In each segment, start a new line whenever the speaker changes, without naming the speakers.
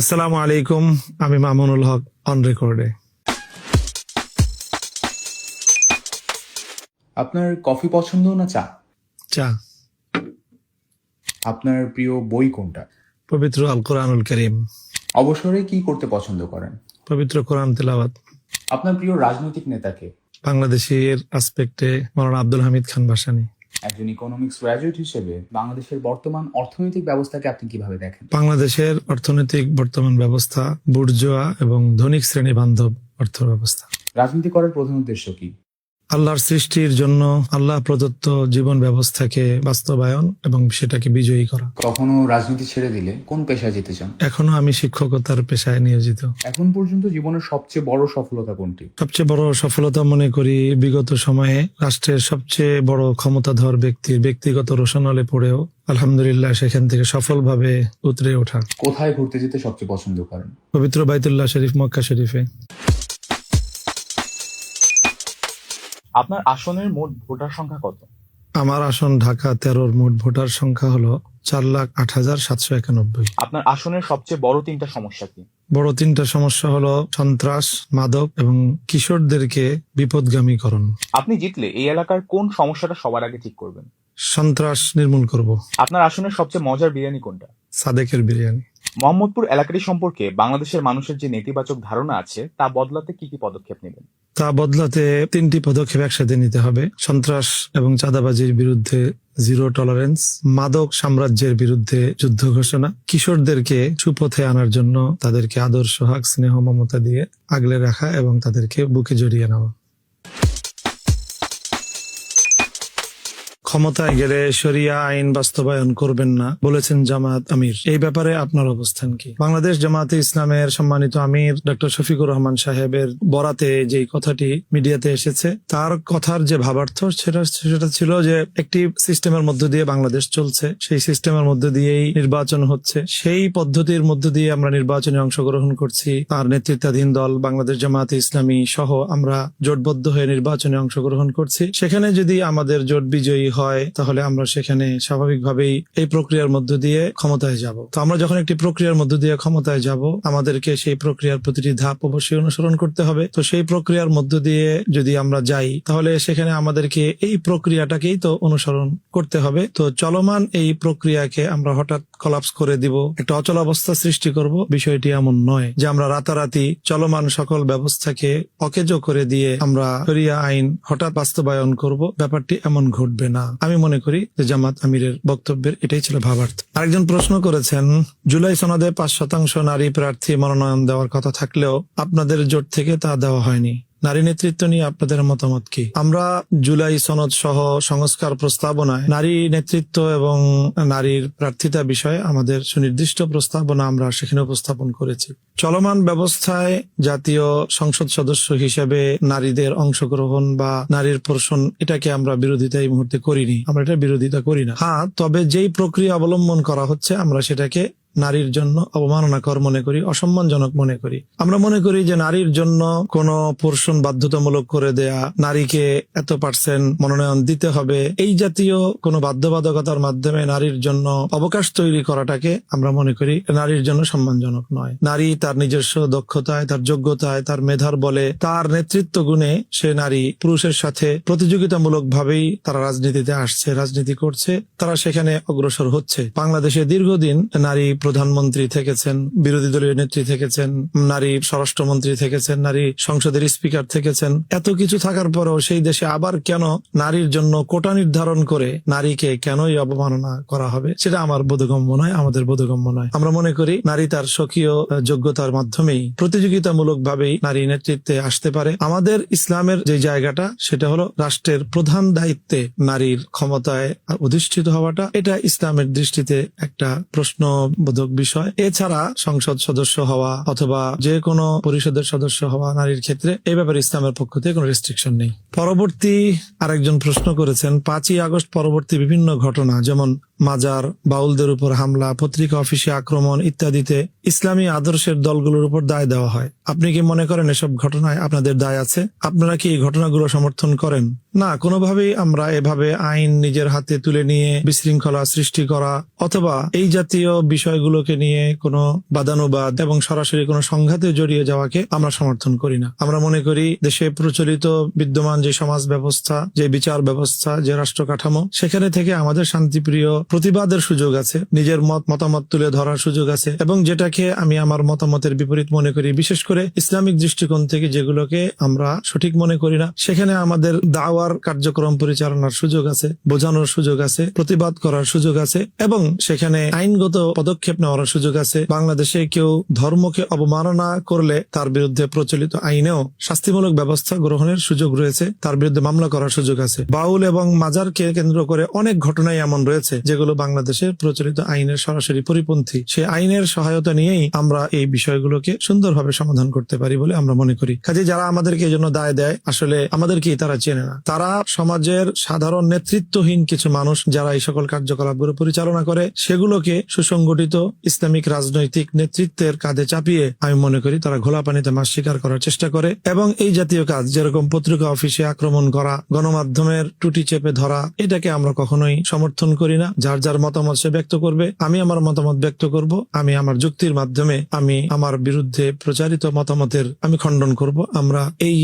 আসসালামু আলাইকুম আমি মামুনুল হক অন রেকর্ডে
আপনার কফি পছন্দ না চা?
চা।
আপনার প্রিয় বই কোনটা?
পবিত্র আল কোরআনুল করিম।
অবসরে কি করতে পছন্দ করেন?
পবিত্র কোরআন তেলাওয়াত।
আপনার প্রিয় রাজনৈতিক নেতাকে
বাংলাদেশের আসপেক্টে মৌলানা আব্দুল হামিদ খান ভাসানী।
একজন ইকোনমিক্স গ্র্যাজুয়েট হিসেবে বাংলাদেশের বর্তমান অর্থনৈতিক ব্যবস্থাকে আপনি কীভাবে দেখেন?
বাংলাদেশের অর্থনৈতিক বর্তমান ব্যবস্থা বুর্জোয়া এবং ধনিক শ্রেণি বান্ধব অর্থ ব্যবস্থা
রাজনীতি করার প্রধান উদ্দেশ্য কি?
আল্লাহর সৃষ্টির জন্য আল্লাহ প্রদত্ত জীবন ব্যবস্থাকে বাস্তবায়ন এবং সেটাকে বিজয়ী করা।
কখনো রাজনীতি ছেড়ে দিলে কোন পেশায় যেতে চান?
এখনও আমি শিক্ষকতার পেশায় নিয়োজিত।
এখন পর্যন্ত জীবনের সবচেয়ে বড় সফলতা কোনটি?
সবচেয়ে বড় সফলতা মনে করি বিগত সময়ে রাষ্ট্রের সবচেয়ে বড় ক্ষমতাধর ব্যক্তির ব্যক্তিগত রোশনালে পড়েও আলহামদুলিল্লাহ সেখান থেকে সফলভাবে উতরে ওঠা।
কোথায় ঘুরতে যেতে সবচেয়ে পছন্দ করেন
পবিত্র বাইতুল্লাহ শরীফ মক্কা শরীফে।
আপনার আসনের মোট ভোটার সংখ্যা কত?
আমার আসন ঢাকা তেরোর মোট ভোটার সংখ্যা হলো চার লাখ আট হাজার সাতশো একানব্বই।
আপনার আসনের সবচেয়ে বড় তিনটা সমস্যা কি?
বড় তিনটা সমস্যা হলো সন্ত্রাস মাদক এবং কিশোরদেরকে বিপদগামীকরণ।
আপনি জিতলে এই এলাকার কোন সমস্যাটা সবার আগে ঠিক করবেন?
সন্ত্রাস নির্মূল করব।
আপনার আসনের সবচেয়ে মজার বিরিয়ানি কোনটা?
সাদেকের বিরিয়ানি।
মোহাম্মদপুর এলাকাটি সম্পর্কে বাংলাদেশের মানুষের যে নেতিবাচক ধারণা আছে, তা বদলাতে কি কি পদক্ষেপ নেবেন?
তা বদলাতে তিনটি পদক্ষেপ একসাথে নিতে হবে। সন্ত্রাস এবং চাঁদাবাজির বিরুদ্ধে জিরো টলারেন্স মাদক সাম্রাজ্যের বিরুদ্ধে যুদ্ধ ঘোষণা, কিশোরদেরকে সুপথে আনার জন্য তাদেরকে আদর্শ সোহাগ স্নেহ, মমতা দিয়ে আগলে রাখা এবং তাদেরকে বুকে জড়িয়ে নেওয়া। ক্ষমতায় গেলে শরিয়া আইন বাস্তবায়ন করবেন না, বলেছেন জামাত আমির। এই ব্যাপারে আপনার অবস্থান কি? বাংলাদেশ জামাতে ইসলামের সম্মানিত আমির ডক্টর শফিকুর রহমান সাহেবের বরাতে যে কথাটি মিডিয়াতে এসেছে, তার কথার যে ভাবার্থ সেটা সেটা ছিল যে একটি সিস্টেমের মধ্য দিয়ে বাংলাদেশ চলছে, সেই সিস্টেমের মধ্য দিয়েই নির্বাচন হচ্ছে। সেই পদ্ধতির মধ্য দিয়ে আমরা নির্বাচনে অংশগ্রহণ করছি, তার নেতৃত্বাধীন দল বাংলাদেশ জামাতে ইসলামী সহ আমরা জোটবদ্ধ হয়ে নির্বাচনে অংশগ্রহণ করছি। সেখানে যদি আমাদের জোট বিজয়ী হয় তাহলে আমরা সেখানে স্বাভাবিকভাবেই এই প্রক্রিয়ার মধ্য দিয়ে ক্ষমতায় যাব। তো আমরা যখন একটি প্রক্রিয়ার মধ্য দিয়ে ক্ষমতায় যাব, আমাদেরকে সেই প্রক্রিয়ার প্রতিটি ধাপ অবশ্যই অনুসরণ করতে হবে। তো সেই প্রক্রিয়ার মধ্য দিয়ে যদি আমরা যাই, তাহলে সেখানে আমাদেরকে এই প্রক্রিয়াটাকেই তো অনুসরণ করতে হবে। তো চলমান এই প্রক্রিয়াকে আমরা হঠাৎ কলাপস করে দিব, একটা অচল অবস্থা সৃষ্টি করব। বিষয়টি এমন নয় যে আমরা রাতারাতি চলমান সকল ব্যবস্থাকে অকেজ করে দিয়ে আমরা আইন হঠাৎ বাস্তবায়ন করব। ব্যাপারটি এমন ঘটবে না। আমি মনে করি যে জামাত আমিরের বক্তব্যের এটাই ছিল ভাবার্থ। আরেকজন প্রশ্ন করেছেন, জুলাই সনদে পাঁচ শতাংশ নারী প্রার্থী মনোনয়ন দেওয়ার কথা থাকলেও আপনাদের জোট থেকে তা দেওয়া হয়নি। নারী নেতৃত্ব নিয়ে আপনাদের মতামত কি? আমরা জুলাই সনদ সহ সংস্কার প্রস্তাবনায় নারী নেতৃত্ব এবং নারীর প্রার্থিতা বিষয়ে আমাদের সুনির্দিষ্ট প্রস্তাবনা আমরা সেখানে উপস্থাপন করেছি। চলমান ব্যবস্থায় জাতীয় সংসদ সদস্য হিসেবে নারীদের অংশগ্রহণ বা নারীর পোষণ এটাকে আমরা বিরোধিতা এই মুহূর্তে করিনি। আমরা এটা বিরোধিতা করি না। হ্যাঁ তবে যেই প্রক্রিয়া অবলম্বন করা হচ্ছে, আমরা সেটাকে নারীর জন্য অবমাননাকর মনে করি, অসম্মানজনক মনে করি। আমরা মনে করি যে নারীর জন্য কোন পোর্শন বাধ্যতামূলক করে দেয়া, নারীকে এত পার্সেন্ট মনোনয়ন দিতে হবে, এই জাতীয় কোন বাধ্যবাধকতার মাধ্যমে নারীর জন্য অবকাশ তৈরি করাটাকে আমরা মনে করি নারীর জন্য সম্মানজনক নয়। নারী তার নিজস্ব দক্ষতায়, তার যোগ্যতায়, তার মেধার বলে, তার নেতৃত্ব গুণে সে নারী পুরুষের সাথে প্রতিযোগিতামূলক ভাবেই তারা রাজনীতিতে আসছে, রাজনীতি করছে, তারা সেখানে অগ্রসর হচ্ছে। বাংলাদেশে দীর্ঘদিন নারী প্রধানমন্ত্রী থেকেছেন, বিরোধী দলীয় নেত্রী থেকেছেন, নারী স্বরাষ্ট্রমন্ত্রী থেকেছেন, নারী সংসদের স্পিকার থেকেছেন। এত কিছু থাকার পরেও সেই দেশে আবার কেন নারীর জন্য কোটা নির্ধারণ করে নারীকে কেনই অবমাননা করা হবে? সেটা আমার বোধগম্য নয়, আমাদের বোধগম্য নয়। আমরা মনে করি নারী তার স্বকীয় যোগ্যতার মাধ্যমেই প্রতিযোগিতামূলক ভাবেই নারী নেতৃত্বে আসতে পারে। আমাদের ইসলামের যে জায়গাটা, সেটা হলো রাষ্ট্রের প্রধান দায়িত্বে নারীর ক্ষমতায় অধিষ্ঠিত হওয়াটা। এটা ইসলামের দৃষ্টিতে একটা প্রশ্নবোধক বিষয়। এছাড়া সংসদ সদস্য হওয়া অথবা যে কোনো পরিষদের সদস্য হওয়া নারীর ক্ষেত্রে এই ব্যাপারে ইসলামের পক্ষ থেকে কোনো রেস্ট্রিকশন নেই। পরবর্তী আরেকজন প্রশ্ন করেছেন, পাঁচই আগস্ট পরবর্তী বিভিন্ন ঘটনা যেমন মাজার, বাউলদের উপর হামলা, পত্রিকা অফিসে আক্রমণ ইত্যাদিতে ইসলামী আদর্শের দলগুলোর উপর দায় দেওয়া হয়। আপনি কি মনে করেন এসব ঘটনায় আপনাদের দায় আছে? আপনারা কি এই ঘটনাগুলো সমর্থন করেন? না, কোনোভাবেই আমরা এভাবে আইন নিজের হাতে তুলে নিয়ে বিশৃঙ্খলা সৃষ্টি করা অথবা এই জাতীয় বিষয়গুলোকে নিয়ে কোনো বাদানুবাদ এবং সরাসরি কোনো সংঘাতে জড়িয়ে যাওয়াকে আমরা সমর্থন করি না। আমরা মনে করি দেশে প্রচলিত বিদ্যমান যে সমাজ ব্যবস্থা, যে বিচার ব্যবস্থা, যে রাষ্ট্র কাঠামো, সেখানে থেকে আমাদের শান্তিপ্রিয় প্রতিবাদের সুযোগ আছে, নিজের মত, মতামত তুলে ধরার সুযোগ আছে এবং যেটাকে আমি আমার মতামতের বিপরীত মনে করি, বিশেষ করে ইসলামিক দৃষ্টিকোণ থেকে যেগুলোকে আমরা সঠিক মনে করি না, সেখানে আমাদের দাওয়ার কার্যক্রম পরিচালনার সুযোগ আছে, বোঝানোর সুযোগ আছে, প্রতিবাদ করার সুযোগ আছে এবং সেখানে আইনগত পদক্ষেপ নেওয়ার সুযোগ আছে। বাংলাদেশে কেউ ধর্মকে অবমাননা করলে তার বিরুদ্ধে প্রচলিত আইনেও শাস্তিমূলক ব্যবস্থা গ্রহণের সুযোগ রয়েছে। তার বিরুদ্ধে মামলা করার সুযোগ আছে। বাউল এবং মাজারকে কেন্দ্র করে অনেক ঘটনাই এমন রয়েছে, যেগুলো বাংলাদেশের প্রচলিত আইনের সরাসরি পরিপন্থী। সে আইনের সহায়তা নিয়েই আমরা এই বিষয়গুলোকে সুন্দরভাবে সমাধান করতে পারি বলে আমরা মনে করি। কাজে যারা আমাদেরকে এই জন্য দায় দেয়, আসলে আমাদেরকে তারা চেনে না। তারা সমাজের সাধারণ নেতৃত্বহীন কিছু মানুষ, যারা এই সকল কার্যকলাপগুলো পরিচালনা করে, সেগুলোকে সুসংগঠিত ইসলামিক রাজনৈতিক নেতৃত্বের কাঁধে চাপিয়ে আমি মনে করি তারা ঘোলা পানিতে মাছ শিকার করার চেষ্টা করে এবং এই জাতীয় কাজ, যেরকম পত্রিকা অফিসে আক্রমণ করা, গণমাধ্যমের টুটি চেপে ধরা, এটাকে আমরা কখনোই সমর্থন করি না। যার যার মতামত সে ব্যক্ত করবে, আমি আমার মতামত ব্যক্ত করব, আমি আমার যুক্তির মাধ্যমে আমি আমার বিরুদ্ধে প্রচারিত মতামতের আমি খণ্ডন করব। আমরা এই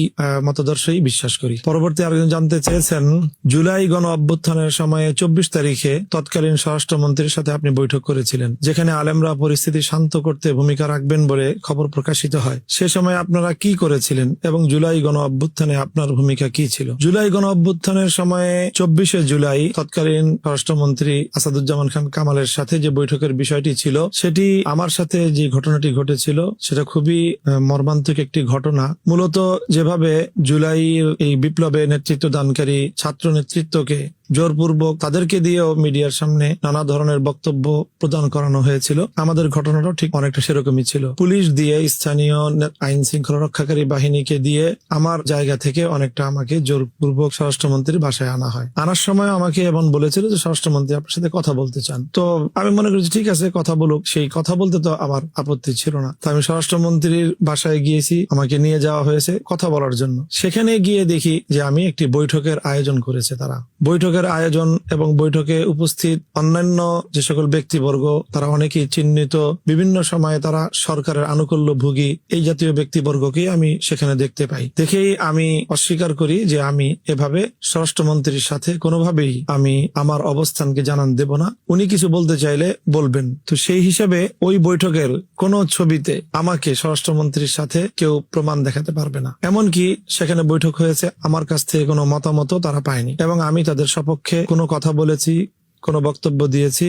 মতাদর্শই বিশ্বাস করি। পরবর্তী আরেকজন জানতে চেয়েছেন, জুলাই গণ অভ্যুত্থানের সময়ে চব্বিশ তারিখে তৎকালীন স্বরাষ্ট্রমন্ত্রীর সাথে আপনি বৈঠক করেছিলেন, যেখানে আলেমরা পরিস্থিতি শান্ত করতে ভূমিকা রাখবেন বলে খবর প্রকাশিত হয়। সে সময় আপনারা কি করেছিলেন এবং জুলাই গণ অভ্যুত্থানে আপনার ভূমিকা কি ছিল? জুলাই গণ অভ্যুত্থানের সময়ে চব্বিশে জুলাই তৎকালীন স্বরাষ্ট্রমন্ত্রী আসাদুজ্জামান খান কামালের সাথে যে বৈঠকের বিষয়টি ছিল, সেটি আমার সাথে যে ঘটনাটি ঘটেছিল, সেটা খুবই মর্মান্তিক একটি ঘটনা। মূলত যেভাবে জুলাই এই বিপ্লবে নেতৃত্ব দানকারী ছাত্র নেতৃত্বকে জোরপূর্বক তাদেরকে দিয়েও মিডিয়ার সামনে নানা ধরনের বক্তব্য প্রদান করানো হয়েছিল। আমাদের ঘটনাটাও ঠিক অনেকটা সেরকমই ছিল। পুলিশ দিয়ে স্থানীয় আইন শৃঙ্খলা রক্ষাকারী বাহিনীকে দিয়ে আমার জায়গা থেকে অনেকটা আমাকে জোরপূর্বক স্বরাষ্ট্রমন্ত্রীর বাসায় আনা হয়। আনার সময় আমাকে এমন বলেছিল যে, স্বরাষ্ট্রমন্ত্রী, আপনার সাথে কথা বলতে চান। তো আমি মনে করি ঠিক আছে, কথা বলুক। সেই কথা বলতে তো আমার আপত্তি ছিল না। তো আমি স্বরাষ্ট্রমন্ত্রীর বাসায় গিয়েছি, আমাকে নিয়ে যাওয়া হয়েছে কথা বলার জন্য। সেখানে গিয়ে দেখি যে, আমি একটি বৈঠকের আয়োজন করেছে তারা। বৈঠকের আয়োজন এবং বৈঠকে উপস্থিত অন্যান্য যে সকল ব্যক্তিবর্গ, তারা অনেকেই চিহ্নিত। বিভিন্ন সময়ে তারা সরকারের আনুকূল্য ভুগী এই জাতীয় ব্যক্তিবর্গকেই আমি সেখানে দেখতে পাই। দেখেই আমি অস্বীকার করি যে আমি এভাবে স্বরাষ্ট্রমন্ত্রীর সাথে কোনোভাবেই আমি আমার অবস্থানকে জানান দেব না। উনি কিছু বলতে চাইলে বলবেন। তো সেই হিসাবে ওই বৈঠকের কোন ছবিতে আমাকে স্বরাষ্ট্রমন্ত্রীর সাথে কেউ প্রমাণ দেখাতে পারবে না। এমনকি সেখানে বৈঠক হয়েছে, আমার কাছ থেকে কোনো মতামত তারা পায়নি। এবং আমি তাদের সপক্ষে কোনো কথা বলেছি, কোনো বক্তব্য দিয়েছি,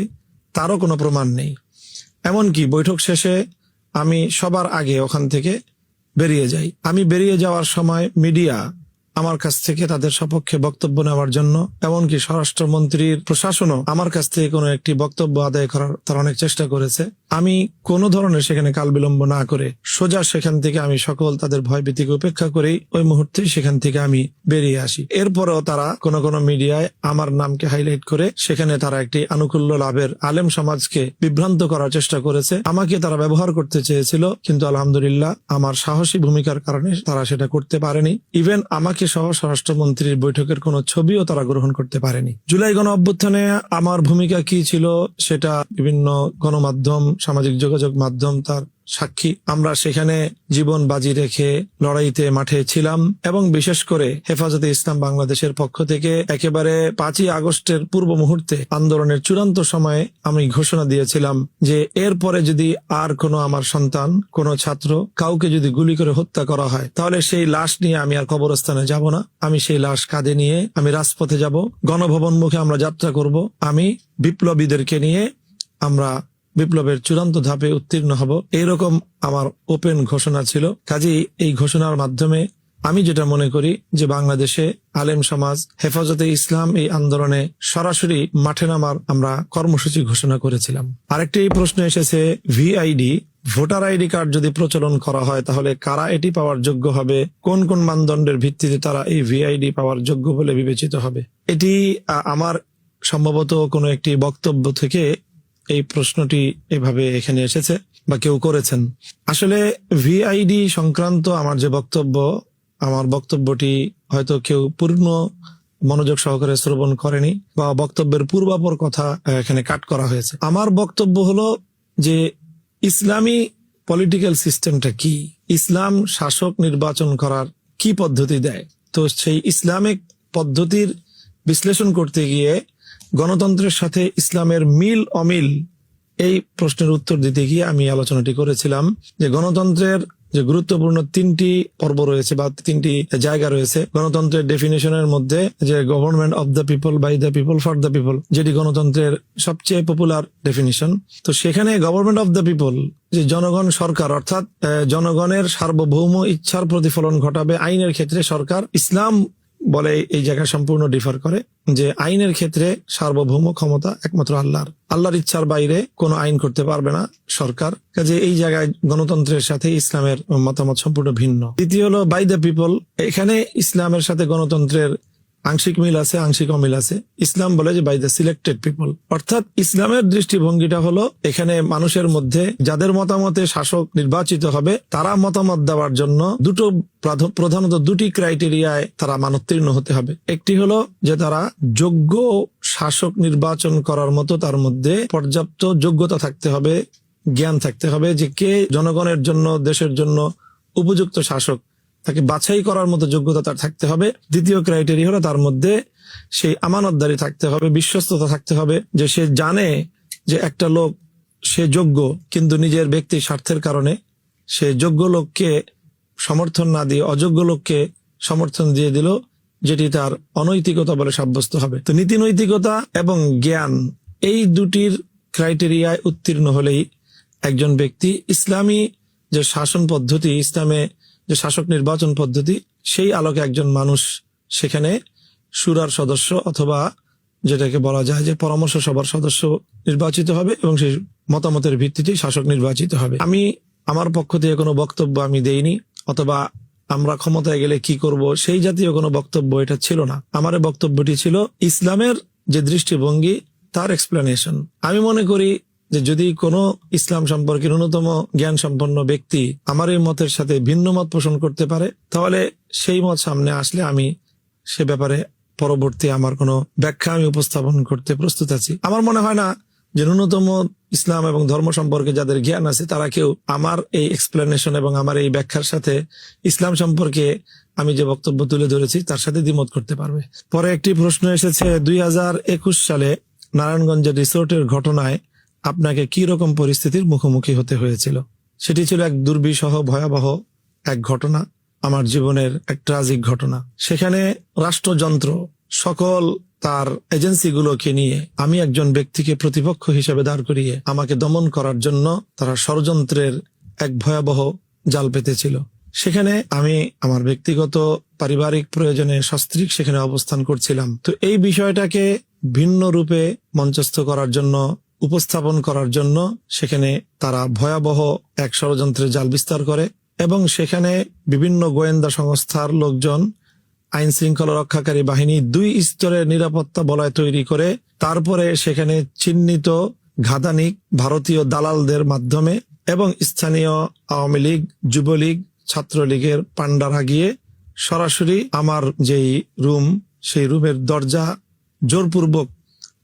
তারও কোনো প্রমাণ নেই। এমনকি বৈঠক শেষে আমি সবার আগে ওখান থেকে বেরিয়ে যাই। আমি বেরিয়ে যাওয়ার সময় মিডিয়া আমার কাছ থেকে তাদের সপক্ষে বক্তব্য নেওয়ার জন্য, এমনকি স্বরাষ্ট্রমন্ত্রীর প্রশাসনও আমার কাছ থেকে কোনো একটি বক্তব্য আদায় করার তার অনেক চেষ্টা করেছে। আমি কোনো ধরনের সেখানে কাল বিলম্ব না করে সোজা সেখান থেকে আমি সকল তাদের ভয়ভীতিকে উপেক্ষা করেই ওই মুহূর্তে সেখান থেকে আমি বেরিয়ে আসি। এরপরেও তারা কোন কোন মিডিয়ায় আমার নামকে হাইলাইট করে সেখানে তারা একটি আনুকূল্য লাভের আলেম সমাজকে বিভ্রান্ত করার চেষ্টা করেছে। আমাকে তারা ব্যবহার করতে চেয়েছিল, কিন্তু আলহামদুলিল্লাহ আমার সাহসী ভূমিকার কারণে তারা সেটা করতে পারেনি। ইভেন আমাকে সহ স্বরাষ্ট্রমন্ত্রীর বৈঠকের কোনো ছবিও তারা গ্রহণ করতে পারেনি। জুলাই গণ অভ্যুত্থানে আমার ভূমিকা কি ছিল সেটা বিভিন্ন গণমাধ্যম সামাজিক যোগাযোগ মাধ্যম তার সাক্ষী। আমরা সেখানে জীবন বাজি রেখে লড়াইতে মাঠে ছিলাম এবং বিশেষ করে হেফাজতে ইসলাম বাংলাদেশের পক্ষ থেকে একেবারে পাঁচই আগস্টের পূর্ব মুহূর্তে আন্দোলনের চূড়ান্ত সময়ে আমি ঘোষণা দিয়েছিলাম যে এরপরে যদি আর কোনো আমার সন্তান, কোনো ছাত্র কাউকে যদি গুলি করে হত্যা করা হয়, তাহলে সেই লাশ নিয়ে আমি আর কবরস্থানে যাব না। আমি সেই লাশ কাঁধে নিয়ে আমি রাজপথে যাব। গণভবন মুখে আমরা যাত্রা করব। আমি বিপ্লবীদেরকে নিয়ে আমরা বিপ্লবের চূড়ান্ত ধাপে উত্তীর্ণ হব। এরকম আমার ওপেন ঘোষণা ছিল। কাজেই এই ঘোষণার মাধ্যমে আমি যেটা মনে করি যে বাংলাদেশে আলেম সমাজ, হেফাজতে ইসলাম এই আন্দোলনে সরাসরি মাঠে নামার আমরা কর্মসূচি ঘোষণা করেছিলাম। আরেকটি প্রশ্ন এসেছে ভিআইডি ভোটার আইডি কার্ড যদি প্রচলন করা হয়, তাহলে কারা এটি পাওয়ার যোগ্য হবে? কোন কোন মানদণ্ডের ভিত্তিতে তারা এই ভিআইডি পাওয়ার যোগ্য বলে বিবেচিত হবে? এটি আমার সম্ভবত কোনো একটি বক্তব্য থেকে এই প্রশ্নটি এভাবে এখানে এসেছে বা কেউ করেছেন। আসলে ভিআইডি সংক্রান্ত আমার যে বক্তব্য, আমার বক্তব্যটি হয়তো কেউ পূর্ণ মনোযোগ সহকারে শ্রবণ করেনি বা বক্তব্যের পূর্বাপর কথা এখানে কাট করা হয়েছে। আমার বক্তব্য হলো যে ইসলামী পলিটিক্যাল সিস্টেমটা কি? ইসলাম শাসক নির্বাচন করার কি পদ্ধতি দেয়? তো সেই ইসলামিক পদ্ধতির বিশ্লেষণ করতে গিয়ে গণতন্ত্রের সাথে ইসলামের মিল অমিল এই প্রশ্নের উত্তর দিতে গিয়ে আমি আলোচনাটি করেছিলাম যে গণতন্ত্রের যে গুরুত্বপূর্ণ তিনটি পর্ব রয়েছে বা তিনটি জায়গা রয়েছে, গণতন্ত্রের ডেফিনেশনের মধ্যে যে government of the people by the people for the people যেটি গণতন্ত্রের সবচেয়ে পপুলার ডেফিনেশন তো সেখানে গভর্নমেন্ট অব দ্য পিপল যে জনগণ সরকার, অর্থাৎ জনগণের সার্বভৌম ইচ্ছার প্রতিফলন ঘটাবে আইনের ক্ষেত্রে সরকার, ইসলাম বলে এই জায়গা সম্পূর্ণ ডিফার করে যে আইনের ক্ষেত্রে সার্বভৌম ক্ষমতা একমাত্র আল্লাহর। আল্লাহর ইচ্ছার বাইরে কোনো আইন করতে পারবে না সরকার। কাজে এই জায়গায় গণতন্ত্রের সাথে ইসলামের মতামত সম্পূর্ণ ভিন্ন। দ্বিতীয় হলো বাই দ্য পিপল এখানে ইসলামের সাথে গণতন্ত্রের আংশিক মিল আছে আংশিক অমিল আছে। ইসলাম বলে যে বাই দ্য সিলেক্টেড পিপল অর্থাৎ ইসলামের দৃষ্টিভঙ্গিটা হলো এখানে মানুষের মধ্যে যাদের মতামতে শাসক নির্বাচিত হবে, তারা মতামত দেওয়ার জন্য দুটো প্রাধ- প্রধানত দুটি ক্রাইটেরিয়ায় তারা মানোত্তীর্ণ হতে হবে। একটি হলো যে তারা যোগ্য শাসক নির্বাচন করার মতো তার মধ্যে পর্যাপ্ত যোগ্যতা থাকতে হবে, জ্ঞান থাকতে হবে যে কে জনগণের জন্য, দেশের জন্য উপযুক্ত শাসক। তাকে বাছাই করার মতো যোগ্যতা তার থাকতে হবে। দ্বিতীয় ক্রাইটেরিয়া হলো তার মধ্যে সেই আমানতদারি থাকতে হবে, বিশ্বস্ততা থাকতে হবে, যে সে জানে যে একটা লোক সে যোগ্য, কিন্তু নিজের ব্যক্তি স্বার্থের কারণে সে যোগ্য লোককে সমর্থন না দিয়ে, অযোগ্য লোককে সমর্থন দিয়ে দিল, যেটি তার অনৈতিকতা বলে সাব্যস্ত হবে। তো নীতি নৈতিকতা এবং জ্ঞান, এই দুটির ক্রাইটেরিয়ায় উত্তীর্ণ হলেই একজন ব্যক্তি ইসলামী যে শাসন পদ্ধতি, ইসলামে যে শাসক নির্বাচন পদ্ধতি, সেই আলোকে একজন মানুষ সেখানে সুরার সদস্য অথবা যেটাকে বলা যায় যে পরামর্শ সভার সদস্য নির্বাচিত হবে এবং সেই মতামতের ভিত্তিতেই শাসক নির্বাচিত হবে। আমি আমার পক্ষ থেকে কোনো বক্তব্য আমি দেইনি, অথবা আমরা ক্ষমতায় গেলে কি করব, সেই জাতীয় কোনো বক্তব্য এটা ছিল না। আমার বক্তব্যটি ছিল ইসলামের যে দৃষ্টিভঙ্গি, তার এক্সপ্লেনেশন আমি মনে করি যে যদি কোনো ইসলাম সম্পর্কে ন্যূনতম জ্ঞান সম্পন্ন ব্যক্তি আমার এই মতের সাথে ভিন্ন মত পোষণ করতে পারে, তাহলে সেই মত সামনে আসলে আমি সে ব্যাপারে পরবর্তী আমার কোনো ব্যাখ্যা আমি উপস্থাপন করতে প্রস্তুত আছি। আমার মনে হয় না যে ন্যূনতম ইসলাম এবং ধর্ম সম্পর্কে যাদের জ্ঞান আছে, তারা কেউ আমার এই এক্সপ্লেনেশন এবং আমার এই ব্যাখ্যার সাথে ইসলাম সম্পর্কে আমি যে বক্তব্য তুলে ধরেছি, তার সাথে দ্বিমত করতে পারবে। পরে একটি প্রশ্ন এসেছে, দুই হাজার একুশ সালে নারায়ণগঞ্জের রিসোর্টের ঘটনায় আপনাকে কি রকম পরিস্থিতির মুখোমুখি হতে হয়েছিল? সেটি ছিল এক দুর্বিষহ, ভয়াবহ এক ঘটনা, আমার জীবনের এক ট্রাজিক ঘটনা। সেখানে রাষ্ট্রযন্ত্র, সকল তার এজেন্সিগুলোকে নিয়ে আমি একজন ব্যক্তিকে প্রতিপক্ষ হিসেবে দাঁড় করিয়ে আমাকে দমন করার জন্য তারা ষড়যন্ত্রের এক ভয়াবহ জাল পেতেছিল। সেখানে আমি আমার ব্যক্তিগত পারিবারিক প্রয়োজনে সস্ত্রীক সেখানে অবস্থান করছিলাম। তো এই বিষয়টাকে ভিন্ন রূপে মঞ্চস্থ করার জন্য উপস্থাপন করার জন্য সেখানে তারা ভয়াবহ এক ষড়যন্ত্রের জাল বিস্তার করে এবং সেখানে বিভিন্ন গোয়েন্দা সংস্থার লোকজন, আইন শৃঙ্খলা রক্ষাকারী বাহিনী দুই স্তরের নিরাপত্তা বলয় তৈরি করে তারপরে সেখানে চিহ্নিত ঘাদানিক ভারতীয় দালালদের মাধ্যমে এবং স্থানীয় আওয়ামী লীগ, যুবলীগ, ছাত্রলীগের পান্ডারা গিয়ে সরাসরি আমার যেই রুম, সেই রুমের দরজা জোরপূর্বক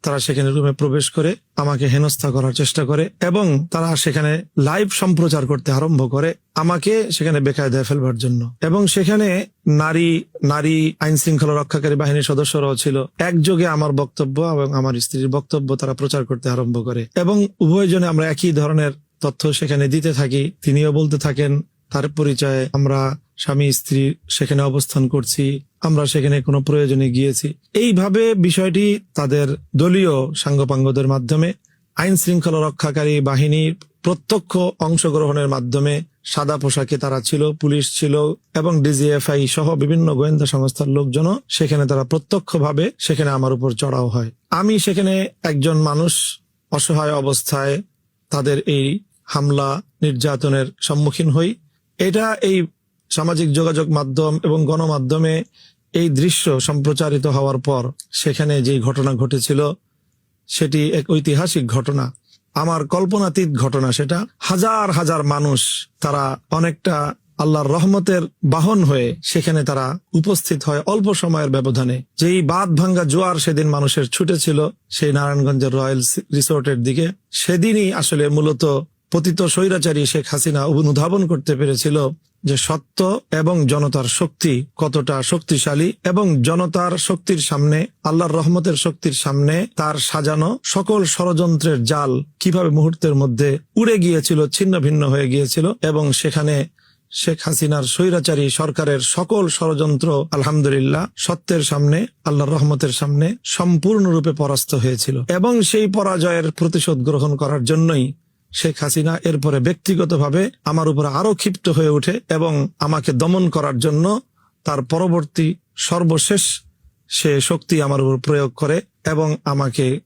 তারা সেখানে রুমে প্রবেশ করে আমাকে হেনস্থা করার চেষ্টা করে এবং তারা সেখানে লাইভ সম্প্রচার করতে আরম্ভ করে আমাকে সেখানে বেকায়দায় ফেলবার জন্য। এবং সেখানে নারী নারী আইন শৃঙ্খলা রক্ষাকারী বাহিনীর সদস্যরাও ছিল। একযোগে আমার বক্তব্য এবং আমার স্ত্রীর বক্তব্য তারা প্রচার করতে আরম্ভ করে। এবং উভয়জনে আমরা একই ধরনের তথ্য সেখানে দিতে থাকি। তিনিও বলতে থাকেন, তার পরিচয়ে আমরা স্বামী, স্ত্রী সেখানে অবস্থান করছি, আমরা সেখানে কোনো প্রয়োজনে গিয়েছি। এইভাবে বিষয়টি তাদের দলীয় সাঙ্গপাঙ্গদের মাধ্যমে, আইন শৃঙ্খলা রক্ষাকারী বাহিনীর প্রত্যক্ষ অংশগ্রহণের মাধ্যমে সাদা পোশাকে তারা ছিল, পুলিশ ছিল এবং ডিজিএফআই সহ বিভিন্ন গোয়েন্দা সংস্থার লোকজনও সেখানে তারা প্রত্যক্ষভাবে সেখানে আমার উপর চড়াও হয়। আমি সেখানে একজন মানুষ অসহায় অবস্থায় তাদের এই হামলা নির্যাতনের সম্মুখীন হই। এটা এই সামাজিক যোগাযোগ মাধ্যম এবং গণমাধ্যমে এই দৃশ্য সম্প্রচারিত হওয়ার পর সেখানে যে ঘটনা ঘটেছিল, সেটি এক ঐতিহাসিক ঘটনা। আমার কল্পনাতীত ঘটনা সেটা। হাজার হাজার মানুষ তারা অনেকটা আল্লাহর রহমতের বাহন হয়ে সেখানে তারা উপস্থিত হয় অল্প সময়ের ব্যবধানে। যেই বাদ ভাঙ্গা জোয়ার সেদিন মানুষের ছুটেছিল, সেই নারায়ণগঞ্জের রয়্যাল রিসোর্টের দিকে। সেদিনই আসলে মূলত পতিত স্বৈরাচারী শেখ হাসিনা অনুধাবন করতে পেরেছিল। যে সত্য এবং জনতার শক্তি কতটা শক্তিশালী এবং জনতার শক্তির সামনে, আল্লাহর রহমতের শক্তির সামনে তার সাজানো সকল ষড়যন্ত্রের জাল কীভাবে মুহূর্তের মধ্যে উড়ে গিয়েছিল, ছিন্ন ভিন্ন হয়ে গিয়েছিল এবং সেখানে শেখ হাসিনার স্বৈরাচারী সরকারের সকল ষড়যন্ত্র, আলহামদুলিল্লাহ, সত্যের সামনে, আল্লাহর রহমতের সামনে সম্পূর্ণরূপে পরাস্ত হয়েছিল এবং সেই পরাজয়ের প্রতিশোধ গ্রহণ করার জন্যই শেখ হাসিনা এরপরে ব্যক্তিগতভাবে আমার উপর আরও ক্ষিপ্ত হয়ে ওঠে এবং আমাকে দমন করার জন্য তার পরবর্তী সর্বশেষ সে শক্তি আমার উপর প্রয়োগ করে এবং আমাকে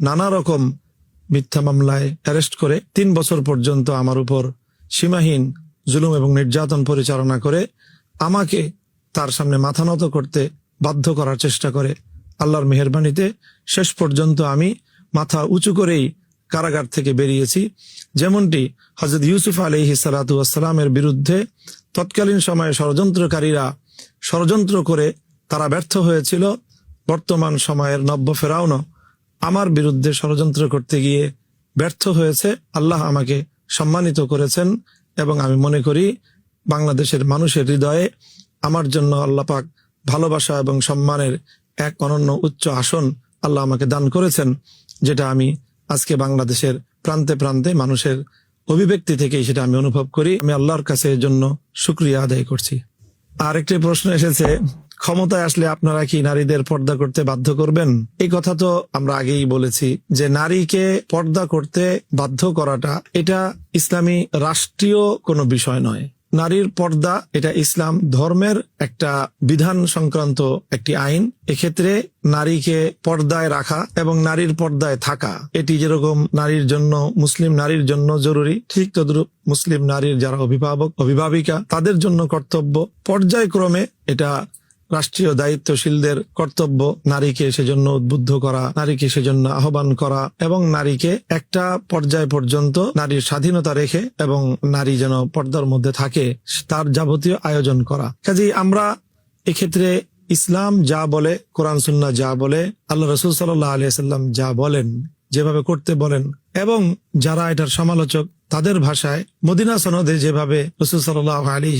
নানা রকম মিথ্যা মামলায় অ্যারেস্ট করে তিন বছর পর্যন্ত আমার উপর সীমাহীন জুলুম এবং নির্যাতন পরিচালনা করে আমাকে তার সামনে মাথা নত করতে বাধ্য করার চেষ্টা করে। আল্লাহর মেহরবানিতে শেষ পর্যন্ত আমি মাথা উঁচু করেই কারাগার থেকে বেরিয়েছি। যেমনটি হজরত ইউসুফ আলহি সালাতামের বিরুদ্ধে তৎকালীন সময়ে ষড়যন্ত্রকারীরা ষড়যন্ত্র করে তারা ব্যর্থ হয়েছিল। বর্তমান সময়ের নব্য ফেরাউনও আমার বিরুদ্ধে ষড়যন্ত্র করতে গিয়ে ব্যর্থ হয়েছে। আল্লাহ আমাকে সম্মানিত করেছেন এবং আমি মনে করি বাংলাদেশের মানুষের হৃদয়ে আমার জন্য আল্লাহ পাক ভালোবাসা এবং সম্মানের এক অনন্য উচ্চ আসন আল্লাহ আমাকে দান করেছেন, যেটা আমি আজকে বাংলাদেশের প্রান্তে প্রান্তে মানুষের অভিব্যক্তি থেকেই সেটা আমি অনুভব করি। আমি আল্লাহর কাছে এর জন্য সুক্রিয়া আদায় করছি। আরেকটি প্রশ্ন এসেছে, ক্ষমতায় আসলে আপনারা কি নারীদের পর্দা করতে বাধ্য করবেন? এই কথা তো আমরা আগেই বলেছি যে নারীকে পর্দা করতে বাধ্য করাটা এটা ইসলামী রাষ্ট্রীয় কোনো বিষয় নয়। নারীর পর্দা, এটা ইসলাম ধর্মের একটা বিধান সংক্রান্ত একটি আইন। এক্ষেত্রে নারীকে পর্দায় রাখা এবং নারীর পর্দায় থাকা, এটি যেরকম নারীর জন্য, মুসলিম নারীর জন্য জরুরি, ঠিক তদ্রুপ মুসলিম নারীর যারা অভিভাবক, অভিভাবিকা, তাদের জন্য কর্তব্য। পর্যায়ক্রমে এটা রাষ্ট্রীয় দায়িত্বশীলদের কর্তব্য নারীকে সেজন্য উদ্বুদ্ধ করা, নারীকে সেজন্য আহ্বান করা এবং নারীকে একটা পর্যায় পর্যন্ত নারীর স্বাধীনতা রেখে এবং নারী যেন পর্দার মধ্যে থাকে তার যাবতীয় আয়োজন করা। কাজেই আমরা এক্ষেত্রে ইসলাম যা বলে, কোরআন সুন্না যা বলে, আল্লাহ রসুল সাল্লাহ আলিয়াল্লাম যা বলেন যেভাবে করতে বলেন এবং যারা এটার সমালোচক, তাদের ভাষায় মদিনা সনদে যেভাবে রসুল আলী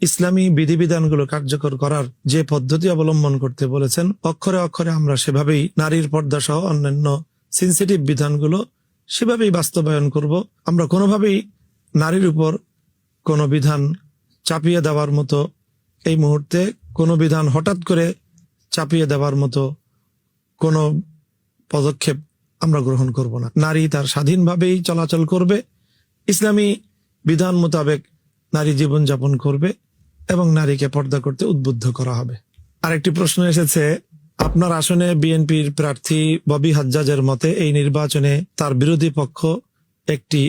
ইসলামী বিধিবিধানগুলো কার্যকর করার যে পদ্ধতি অবলম্বন করতে বলেছেন, অক্ষরে অক্ষরে আমরা সেভাবেই নারীর পর্দা সহ অন্যান্য সেন্সিটিভ বিধানগুলো সেভাবেই বাস্তবায়ন করব। আমরা কোনোভাবেই নারীর উপর কোনো বিধান চাপিয়ে দেওয়ার মতো এই মুহূর্তে কোনো বিধান হঠাৎ করে চাপিয়ে দেওয়ার মতো কোনো পদক্ষেপ আমরা গ্রহণ করব না। নারী তার স্বাধীনভাবেই চলাচল করবে, ইসলামী বিধান মোতাবেক নারী জীবন যাপন করবে এবং নারীকে পর্দা করতে উদ্বুদ্ধ করা হবে। আরেকটি প্রশ্ন এসেছে, আপনার আসনে বিএনপির প্রার্থী ববি হাজ্জাজের মতে এই নির্বাচনে তার বিরোধী পক্ষ একটি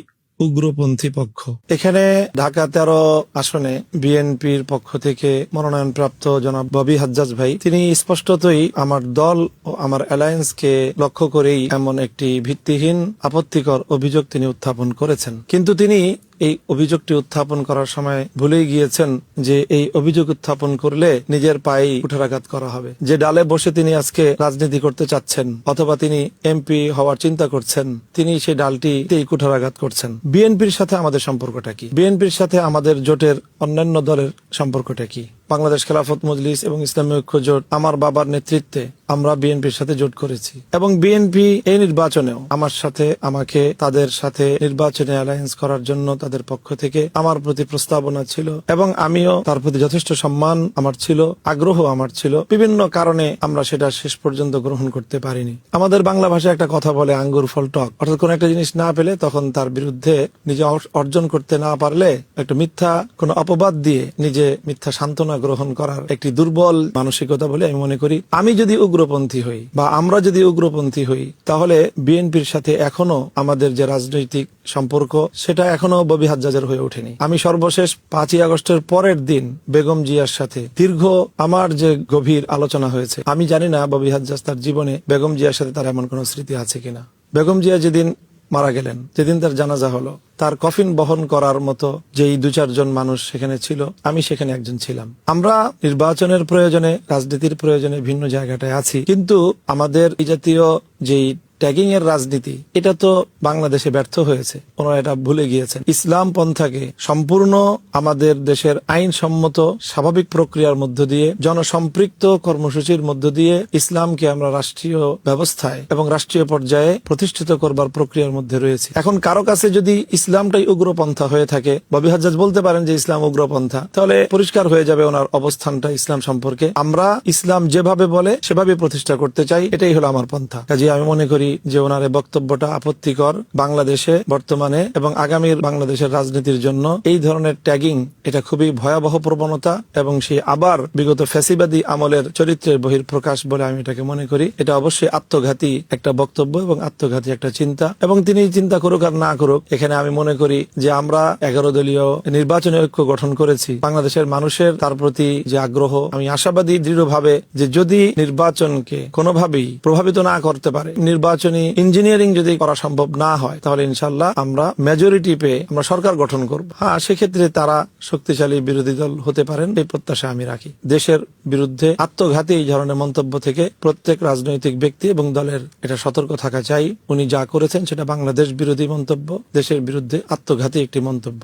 উগ্রপন্থী পক্ষ। এখানে ঢাকা তেরো আসনে বিএনপির পক্ষ থেকে মনোনয়নপ্রাপ্ত জনাব ববি হাজ্জাজ ভাই। তিনি স্পষ্টতই আমার দল ও আমার অ্যালায়েন্সকে লক্ষ্য করেই এমন একটি ভিত্তিহীন, আপত্তিকর অভিযোগ তিনি উত্থাপন করেছেন। কিন্তু তিনি এই অভিযোগটি উত্থাপন করার সময় ভুলেই গিয়েছেন যে এই অভিযোগ উত্থাপন করলে নিজের পায়েই কুঠারাঘাত করা হবে। যে ডালে বসে তিনি আজকে রাজনীতি করতে চাচ্ছেন অথবা তিনি এমপি হওয়ার চিন্তা করছেন, তিনি সেই ডালটি কুঠারাঘাত করছেন। বিএনপির সাথে আমাদের সম্পর্কটা কি? বিএনপির সাথে আমাদের জোটের অন্যান্য দলের সম্পর্কটা কি? বাংলাদেশ খেলাফত মজলিস এবং ইসলামী ঐক্য জোট আমার বাবার নেতৃত্বে আমরা বিএনপির সাথে জোট করেছি। এবং বিএনপি এই নির্বাচনেও আমার সাথে, আমাকে তাদের সাথে নির্বাচনে অ্যালায়েন্স করার জন্য তাদের পক্ষ থেকে আমার প্রতি প্রস্তাবনা ছিল এবং আমিও তার প্রতি যথেষ্ট সম্মান আমার ছিল, আগ্রহ আমার ছিল। বিভিন্ন কারণে আমরা সেটা শেষ পর্যন্ত গ্রহণ করতে পারিনি। আমাদের বাংলা ভাষায় একটা কথা বলে আঙ্গুর ফল টক। অর্থাৎ কোন একটা জিনিস না পেলে তখন তার বিরুদ্ধে নিজে অর- অর্জন করতে না পারলে একটা মিথ্যা, কোনো অপবাদ দিয়ে নিজে মিথ্যা সান্ত্বনা গ্রহণ করার একটি দুর্বল মানসিকতা বলে আমি মনে করি। আমি যদি উগ্রপন্থী হই বা আমরা যদি উগ্রপন্থী হই, তাহলে বিএনপির সাথে এখনও আমাদের যে রাজনৈতিক সম্পর্ক, সেটা এখনও ববি হাজ্জাজের হয়ে ওঠেনি। আমি সর্বশেষ পাঁচই আগস্টের পরের দিন বেগম জিয়ার সাথে দীর্ঘ আমার যে গভীর আলোচনা হয়েছে, আমি জানি না ববি হাজ্জাজ তার জীবনে বেগম জিয়ার সাথে তার এমন কোনো স্মৃতি আছে কিনা। বেগম জিয়া যেদিন মারা গেলেন। যেদিন তার জানাজা হলো, তার কফিন বহন করার মতো যেই দু চারজন মানুষ সেখানে ছিল, আমি সেখানে একজন ছিলাম। আমরা নির্বাচনের প্রয়োজনে, রাজনীতির প্রয়োজনে ভিন্ন জায়গাটায় আছি। কিন্তু আমাদের এই জাতীয় যেই ট্যাগিং এর রাজনীতি, এটা তো বাংলাদেশে ব্যর্থ হয়েছে। ওনারা এটা ভুলে গিয়েছেন। ইসলাম পন্থাকে সম্পূর্ণ আমাদের দেশের আইনসম্মত স্বাভাবিক প্রক্রিয়ার মধ্য দিয়ে, জনসম্পৃক্ত কর্মসূচির মধ্য দিয়ে ইসলামকে আমরা রাষ্ট্রীয় ব্যবস্থায় এবং রাষ্ট্রীয় পর্যায়ে প্রতিষ্ঠিত করবার প্রক্রিয়ার মধ্যে রয়েছে। এখন কারও কাছে যদি ইসলামটাই উগ্রপন্থা হয়ে থাকে, ববি হাজ্জাজ বলতে পারেন যে ইসলাম উগ্রপন্থা, তাহলে পরিষ্কার হয়ে যাবে ওনার অবস্থানটা ইসলাম সম্পর্কে। আমরা ইসলাম যেভাবে বলে, সেভাবে প্রতিষ্ঠা করতে চাই, এটাই হলো আমার পন্থা। কাজে আমি মনে করি যে ওনার বক্তব্যটা আপত্তিকর বাংলাদেশে বর্তমানে এবং আগামীর বাংলাদেশের রাজনীতির জন্য, এই ধরনের ট্যাগিং, এটা খুবই ভয়াবহ প্রবণতা এবং সেই আবার বিগত ফ্যাসিবাদী আমলের চরিত্রের বহির প্রকাশ বলে আমি এটাকে মনে করি। এটা অবশ্যই আত্মঘাতী একটা বক্তব্য এবং আত্মঘাতী একটা চিন্তা এবং তিনি চিন্তা করুক আর না করুক, এখানে আমি মনে করি যে আমরা এগারো দলীয় নির্বাচনী ঐক্য গঠন করেছি। বাংলাদেশের মানুষের তার প্রতি যে আগ্রহ, আমি আশাবাদী দৃঢ়ভাবে যে যদি নির্বাচনকে কোনোভাবেই প্রভাবিত না করতে পারে, নির্বাচনী ইঞ্জিনিয়ারিং যদি করা সম্ভব না হয়, তাহলে ইনশাল্লাহ আমরা মেজরিটি পেয়ে আমরা সরকার গঠন করব। হ্যাঁ সেক্ষেত্রে তারা শক্তিশালী বিরোধী দল হতে পারেন, এই প্রত্যাশা আমি রাখি। দেশের বিরুদ্ধে আত্মঘাতী এই ধরনের মন্তব্য থেকে প্রত্যেক রাজনৈতিক ব্যক্তি এবং দলের এটা সতর্ক থাকা চাই। উনি যা করেছেন সেটা বাংলাদেশ বিরোধী মন্তব্য, দেশের বিরুদ্ধে আত্মঘাতী একটি মন্তব্য।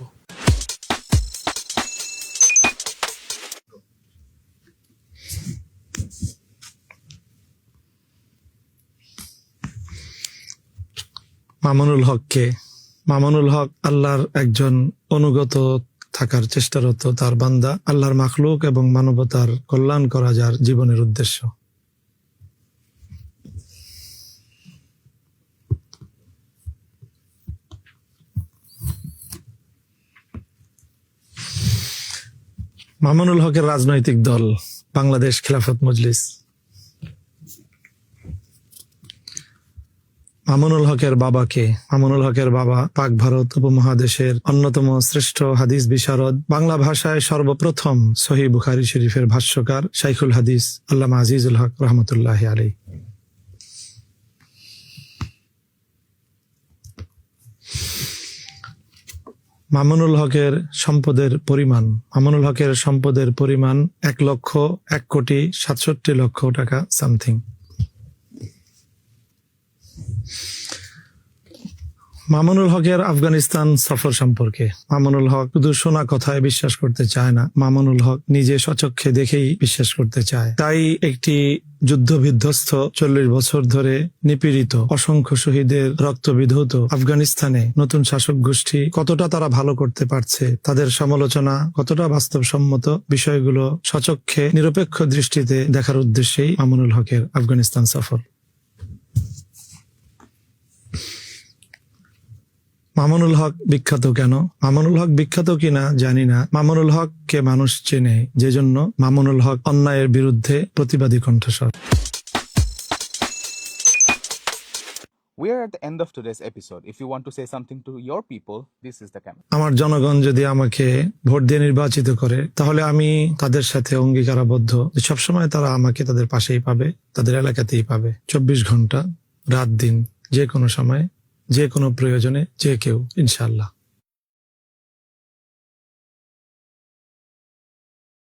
মামুনুল হককে। মামুনুল হক আল্লাহর একজন অনুগত থাকার চেষ্টারত তার বান্দা, আল্লাহর মাখলুক এবং মানবতার কল্যাণ করা যার জীবনের উদ্দেশ্য। মামুনুল হকের রাজনৈতিক দল, বাংলাদেশ খেলাফত মজলিস। মামুনুল হকের বাবাকে। মামুনুল হকের বাবা পাক ভারত উপমহাদেশের অন্যতম শ্রেষ্ঠ হাদিস বিশারদ। বাংলা ভাষায় সর্বপ্রথম সহি বুখারি শরীফের ভাষ্যকার শাইখুল হাদিস আল্লামা আজিজুল হক রহমতুল্লাহ আলী মামুনুল হকের সম্পদের পরিমাণ। মামুনুল হকের সম্পদের পরিমাণ এক লক্ষ এক কোটি সাতষট্টি লক্ষ টাকা সামথিং। মামুনুল হকের আফগানিস্তান সফর সম্পর্কে। মামুনুল হক শুধু শোনা কথায় বিশ্বাস করতে চায় না, মামুনুল হক নিজে সচক্ষে দেখেই বিশ্বাস করতে চায়। তাই একটি যুদ্ধ বিধ্বস্ত চল্লিশ বছর ধরে নিপীড়িত, অসংখ্য শহীদের রক্ত বিধৌত আফগানিস্তানে নতুন শাসক গোষ্ঠী কতটা তারা ভালো করতে পারছে, তাদের সমালোচনা কতটা বাস্তবসম্মত বিষয়গুলো সচক্ষে নিরপেক্ষ দৃষ্টিতে দেখার উদ্দেশ্যেই মামুনুল হকের আফগানিস্তান সফর। মামুনুল হক বিখ্যাত কেন? মামুনুল হক বিখ্যাত কিনা জানি না। মামুনুল হক কে মানুষ চেনে যে জন্য মামুনুল হক অন্যায়ের বিরুদ্ধে প্রতিবাদী কণ্ঠস্বর।
We are at the end of today's episode. If you want to say something to your people, this is the camera.
আমার জনগণ যদি আমাকে ভোট দিয়ে নির্বাচিত করে তাহলে আমি তাদের সাথে অঙ্গীকারাবদ্ধ। সবসময় তারা আমাকে তাদের পাশেই পাবে তাদের এলাকাতেই পাবে। চব্বিশ ঘণ্টা রাত দিন যে কোনো সময় যে কোনো প্রয়োজনে যে কেউ ইনশাল্লাহ